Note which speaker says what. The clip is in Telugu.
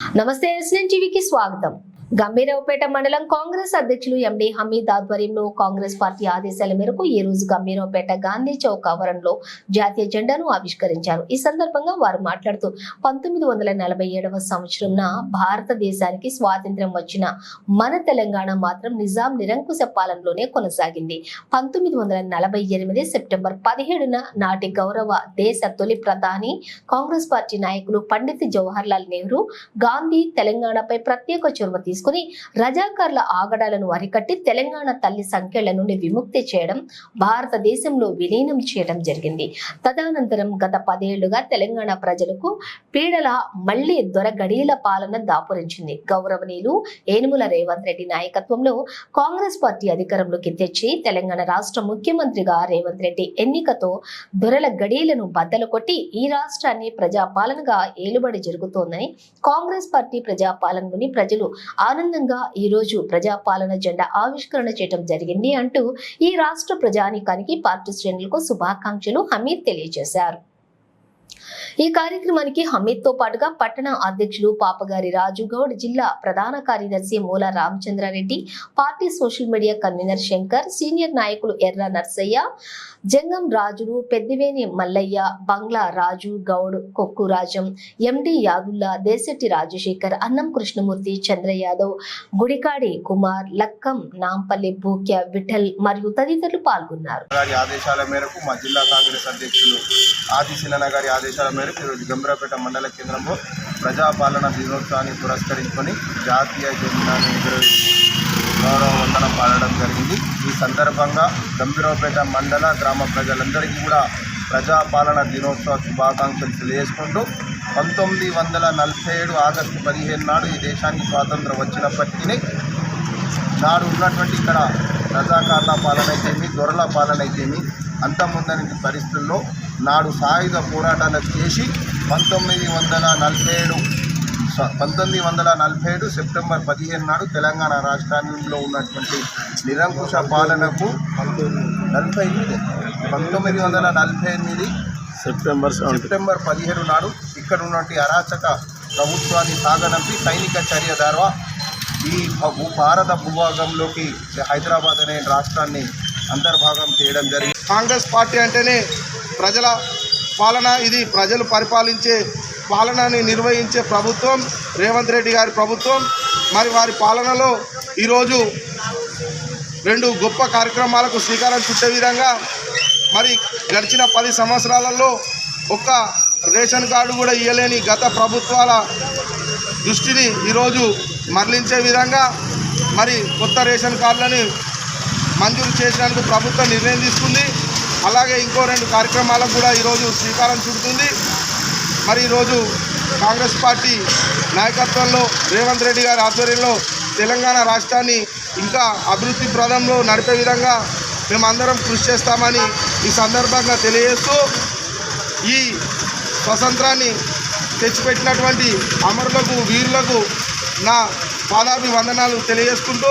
Speaker 1: నమస్తే ఎస్ఎన్ టీవీకి స్వాగతం. గంభీరావుపేట మండలం కాంగ్రెస్ అధ్యక్షులు ఎండి హమీద్ ఆధ్వర్యంలో కాంగ్రెస్ పార్టీ ఆదేశాల మేరకు ఈ రోజు గంభీరావుపేట గాంధీ చౌక్ ఆవరణలో జాతీయ జెండాను ఆవిష్కరించారు. ఈ సందర్భంగా వారు మాట్లాడుతూ పంతొమ్మిది వందల నలభై ఏడవ సంవత్సరంన భారతదేశానికి స్వాతంత్ర్యం వచ్చిన మన తెలంగాణ మాత్రం నిజాం నిరంకుశ పాలనలోనే కొనసాగింది. పంతొమ్మిది వందల నలభై ఎనిమిది సెప్టెంబర్ పదిహేడున నాటి గౌరవ దేశ తొలి ప్రధాని కాంగ్రెస్ పార్టీ నాయకులు పండిత్ జవహర్ లాల్ నెహ్రూ గాంధీ తెలంగాణపై ప్రత్యేక చొరవ తీసుకుని రజాకార్ల ఆగడాలను అరికట్టి తెలంగాణ తల్లి సంఖ్యల నుండి విముక్తి చేయడం భారతదేశంలో విలీనం చేయడం జరిగింది. తదనంతరం గత పదేళ్ళుగా తెలంగాణ ప్రజలకు పీడల మళ్ళీ దొరగడీల పాలన దాపురించింది. గౌరవనీయులు ఏనుముల రేవంత్ రెడ్డి నాయకత్వంలో కాంగ్రెస్ పార్టీ అధికారంలోకి తెచ్చి తెలంగాణ రాష్ట్ర ముఖ్యమంత్రిగా రేవంత్ రెడ్డి ఎన్నికతో దొరల గడీలను బద్దలు కొట్టి ఈ రాష్ట్రాన్ని ప్రజాపాలనగా ఏలుబడి జరుగుతోందని కాంగ్రెస్ పార్టీ ప్రజాపాలనలోని ప్రజలు ఆనందంగా ఈ రోజు ప్రజాపాలన జెండా ఆవిష్కరణ చేయడం జరిగింది అంటూ ఈ రాష్ట్ర ప్రజానీకానికి పార్టీ శ్రేణులకు శుభాకాంక్షలు హమీద్ తెలియజేశారు. ఈ కార్యక్రమానికి హమీద్తో పాటుగా పట్టణ అధ్యక్షులు పాపగారి రాజుగౌడ్ జిల్లా ప్రధాన కార్యదర్శి Moola Ramachandra Reddy party social media convener Shankar senior నాయకులు ఎర్ర నర్సయ్య జంగం రాజులు పెద్దివేని మల్లయ్య బంగ్లా రాజు గౌడ్ కొక్కు రాజం ఎండి యాదుల్లా దేశెట్టి రాజశేఖర్ అన్నం కృష్ణమూర్తి చంద్ర యాదవ్ గుడికాడి కుమార్ లక్కం నాంపల్లి భూక్య విఠల్ మరియు తదితరులు పాల్గొన్నారు.
Speaker 2: ఆదేశాల మేరకు మా జిల్లా కాంగ్రెస్ అధ్యక్షులు ఆది గారి ఆదేశాల మేరకు ఈరోజు గంభీరాపేట మండల కేంద్రంలో ప్రజాపాలన దినోత్సవాన్ని పురస్కరించుకొని జాతీయ జెండాను ఎగురవేసి గౌరవ వందనం పాడడం జరిగింది. ఈ సందర్భంగా గంభీరావుపేట మండల గ్రామ ప్రజలందరికీ కూడా ప్రజాపాలన దినోత్సవ శుభాకాంక్షలు తెలియజేసుకుంటూ పంతొమ్మిది వందల నలభై ఏడు ఆగస్టు పదిహేను నాడు ఈ దేశానికి స్వాతంత్రం వచ్చినప్పటికీ నాడు ఉన్నటువంటి ఇక్కడ రజాకార్ల పాలన అయితేమి దొరల పాలన అయితేమి అంతముందని పరిస్థితుల్లో నాడు సాయుధ పోరాటాలు చేసి పంతొమ్మిది వందల నలభై ఏడు పంతొమ్మిది వందల నలభై ఏడు సెప్టెంబర్ పదిహేను నాడు తెలంగాణ రాష్ట్రంలో ఉన్నటువంటి నిరంకుశ పాలనకు నలభై ఎనిమిది పంతొమ్మిది వందల నలభై ఎనిమిది
Speaker 3: సెప్టెంబర్
Speaker 2: సెప్టెంబర్ పదిహేడు నాడు ఇక్కడ ఉన్నటువంటి అరాచక ప్రభుత్వాన్ని సాగనంపి సైనిక చర్య ద్వారా ఈ భారత భూభాగంలోకి హైదరాబాద్ అనే రాష్ట్రాన్ని అంతర్భాగం చేయడం జరిగింది.
Speaker 4: కాంగ్రెస్ పార్టీ అంటేనే ప్రజల పాలన ఇది ప్రజలు పరిపాలించే పాలనని నిర్వహించే ప్రభుత్వం రేవంత్ రెడ్డి గారి ప్రభుత్వం. మరి వారి పాలనలో ఈరోజు రెండు గొప్ప కార్యక్రమాలకు శ్రీకారం చుట్టే విధంగా మరి గడిచిన పది సంవత్సరాలలో ఒక్క రేషన్ కార్డు కూడా ఇవ్వలేని గత ప్రభుత్వాల దృష్టిని ఈరోజు మరలించే విధంగా మరి కొత్త రేషన్ కార్డులని మంజూరు చేసినందుకు ప్రభుత్వం నిర్ణయం తీసుకుంది. అలాగే ఇంకో రెండు కార్యక్రమాలకు కూడా ఈరోజు శ్రీకారం చుడుతుంది. మరి ఈరోజు కాంగ్రెస్ పార్టీ నాయకత్వంలో రేవంత్ రెడ్డి గారి ఆధ్వర్యంలో తెలంగాణ రాష్ట్రాన్ని ఇంకా అభివృద్ధి ప్రదంలో నడిపే విధంగా మేమందరం కృషి చేస్తామని ఈ సందర్భంగా తెలియజేస్తూ ఈ స్వతంత్రాన్ని తెచ్చిపెట్టినటువంటి అమరులకు వీరులకు నా పాదాభివందనాలు తెలియజేసుకుంటూ